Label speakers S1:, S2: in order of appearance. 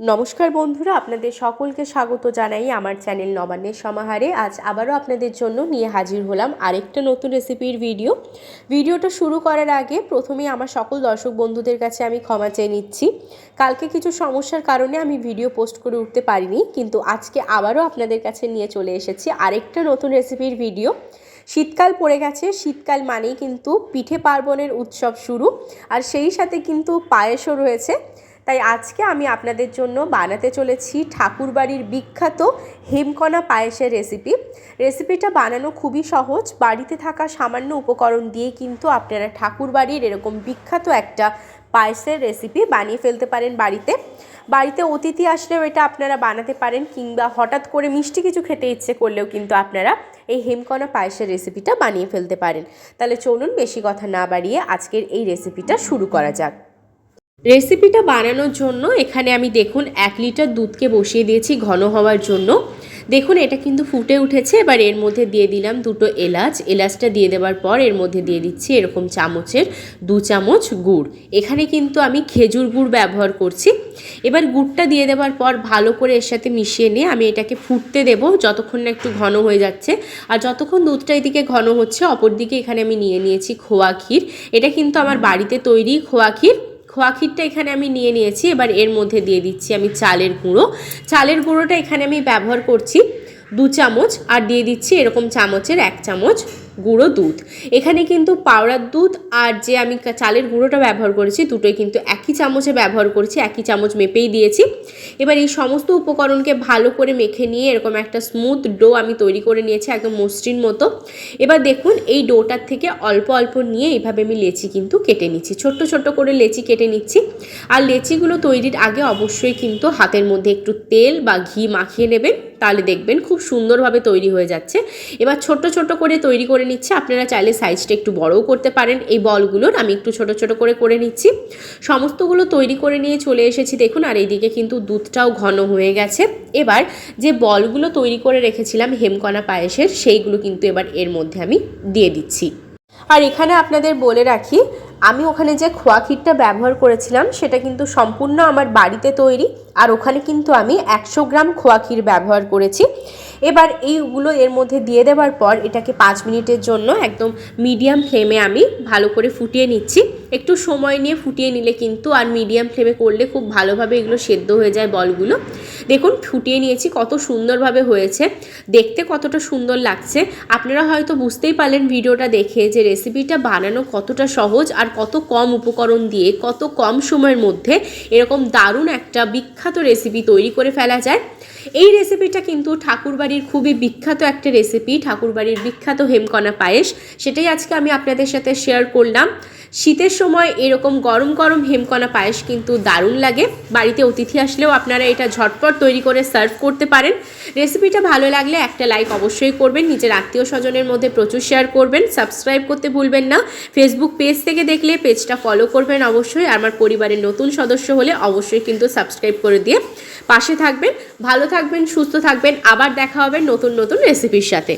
S1: নমস্কার বন্ধুরা, আপনাদের সকলকে স্বাগত জানাই আমার চ্যানেল নবান্নের সমাহারে। আজ আবারও আপনাদের জন্য নিয়ে হাজির হলাম আরেকটা নতুন রেসিপির ভিডিও। ভিডিওটা শুরু করার আগে প্রথমেই আমার সকল দর্শক বন্ধুদের কাছে আমি ক্ষমা চেয়ে নিচ্ছি। কালকে কিছু সমস্যার কারণে আমি ভিডিও পোস্ট করে উঠতে পারিনি, কিন্তু আজকে আবারও আপনাদের কাছে নিয়ে চলে এসেছি আরেকটা নতুন রেসিপির ভিডিও। শীতকাল পড়ে গেছে, শীতকাল মানেই কিন্তু পিঠে পার্বণের উৎসব শুরু, আর সেই সাথে কিন্তু পায়েসও রয়েছে। তাই আজকে আমি আপনাদের জন্য বানাতে চলেছি ঠাকুরবাড়ির বিখ্যাত হেমকণা পায়েসের রেসিপি রেসিপিটা বানানো খুবই সহজ, বাড়িতে থাকা সামান্য উপকরণ দিয়ে কিন্তু আপনারা ঠাকুরবাড়ির এরকম বিখ্যাত একটা পায়েসের রেসিপি বানিয়ে ফেলতে পারেন বাড়িতে। বাড়িতে অতিথি আসলেও এটা আপনারা বানাতে পারেন কিংবা হঠাৎ করে মিষ্টি কিছু খেতে ইচ্ছে করলেও কিন্তু আপনারা এই হেমকণা পায়েসের রেসিপিটা বানিয়ে ফেলতে পারেন। তাহলে চলুন বেশি কথা না বাড়িয়ে আজকের এই রেসিপিটা শুরু করা যাক। রেসিপিটা বানানোর জন্য এখানে আমি দেখুন এক লিটার দুধকে বসিয়ে দিয়েছি ঘন হওয়ার জন্য। দেখুন এটা কিন্তু ফুটে উঠেছে, এবার এর মধ্যে দিয়ে দিলাম দুটো এলাচ। এলাচটা দিয়ে দেওয়ার পর এর মধ্যে দিয়ে দিচ্ছি এরকম চামচের দু চামচ গুড়। এখানে কিন্তু আমি খেজুর গুড় ব্যবহার করছি। এবার গুড়টা দিয়ে দেওয়ার পর ভালো করে এর সাথে মিশিয়ে নিয়ে আমি এটাকে ফুটতে দেবো, যতক্ষণ না একটু ঘন হয়ে যাচ্ছে। আর যতক্ষণ দুধটা এদিকে ঘন হচ্ছে অপর দিকে এখানে আমি নিয়ে নিয়েছি খোয়া ক্ষীর। এটা কিন্তু আমার বাড়িতে তৈরি খোয়া ক্ষীর। খোয়া ক্ষীরটা এখানে আমি নিয়ে নিয়েছি, এবার এর মধ্যে দিয়ে দিচ্ছি আমি চালের গুঁড়ো। চালের গুঁড়োটা এখানে আমি ব্যবহার করছি দু চামচ, আর দিয়ে দিচ্ছি এরকম চামচের এক চামচ গুঁড়ো দুধ। এখানে কিন্তু পাউডার দুধ আর যে আমি চালের গুঁড়োটা ব্যবহার করেছি, দুটোই কিন্তু একই চামচে ব্যবহার করেছি, একই চামচ মেপেই দিয়েছি। এবার এই সমস্ত উপকরণকে ভালো করে মেখে নিয়ে এরকম একটা স্মুথ ডো আমি তৈরি করে নিয়েছি, একদম মসৃণ মতো। এবার দেখুন, এই ডোটার থেকে অল্প অল্প নিয়ে এইভাবে আমি লেচি কিন্তু কেটে নিচ্ছি। ছোট্ট ছোট্ট করে লেচি কেটে নিচ্ছি। আর লেচিগুলো তৈরির আগে অবশ্যই কিন্তু হাতের মধ্যে একটু তেল বা ঘি মাখিয়ে নেবেন। তাহলে দেখবেন খুব সুন্দরভাবে তৈরি হয়ে যাচ্ছে। এবার ছোট ছোট করে তৈরি করে নিচ্ছে, আপনারা চাইলে সাইজটা একটু বড়ও করতে পারেন। এই বলগুলোর আমি একটু ছোট ছোট করে করে নিচ্ছি। সমস্তগুলো তৈরি করে নিয়ে চলে এসেছি দেখুন, আর এইদিকে কিন্তু দুধটাও ঘন হয়ে গেছে। এবার যে বলগুলো তৈরি করে রেখেছিলাম হেমকণা পায়েসের, সেইগুলো কিন্তু এবার এর মধ্যে আমি দিয়ে দিচ্ছি। আর এখানে আপনাদের বলে রাখি, আমি ওখানে যে খোয়া ক্ষীরটা ব্যবহার করেছিলাম, সেটা কিন্তু সম্পূর্ণ আমার বাড়িতে তৈরি। আর ওখানে কিন্তু আমি একশো গ্রাম খোয়া ক্ষীর ব্যবহার করেছি। এবার এইগুলো এর মধ্যে দিয়ে দেওয়ার পর, এটাকে পাঁচ মিনিটের জন্য একদম মিডিয়াম ফ্লেমে আমি ভালো করে ফুটিয়ে নিচ্ছি। একটু সময় নিয়ে ফুটিয়ে নিলে কিন্তু আর মিডিয়াম ফ্লেমে করলে খুব ভালোভাবে এগুলো সেদ্ধ হয়ে যায় বলগুলো। দেখুন, ফুটিয়ে নিয়েছি, কত সুন্দরভাবে হয়েছে। দেখতে কতটা সুন্দর লাগছে। আপনারা হয়তো বুঝতেই পারলেন ভিডিওটা দেখে যে রেসিপিটা বানানো কতটা সহজ আর কত কম উপকরণ দিয়ে, কত কম সময়ের মধ্যে এরকম দারুণ একটা বিখ্যাত রেসিপি তৈরি করে ফেলা যায়। এই রেসিপিটা কিন্তু ঠাকুরবাড়ির খুবই বিখ্যাত একটা রেসিপি ঠাকুরবাড়ির বিখ্যাত হেমকণা পায়েস। সেটাই আজকে আমি আপনাদের সাথে শেয়ার করলাম। শীতের সময় এরকম গরম গরম হেমকণা পায়েস কিন্তু দারুণ লাগে। বাড়িতে অতিথি আসলেও আপনারা এটা ঝটপট তৈরি করে সার্ভ করতে পারেন। রেসিপিটা ভালো লাগলে একটা লাইক অবশ্যই করবেন। নিজের আত্মীয় স্বজনের মধ্যে প্রচুর শেয়ার করবেন। সাবস্ক্রাইব করতে ভুলবেন না। ফেসবুক পেজ থেকে দেখলে পেজটা ফলো করবেন অবশ্যই। আমার পরিবারের নতুন সদস্য হলে অবশ্যই কিন্তু সাবস্ক্রাইব করে দিয়ে পাশে থাকবেন। ভালো থাকবেন, সুস্থ থাকবেন। আবার দেখা হবে নতুন নতুন রেসিপির সাথে।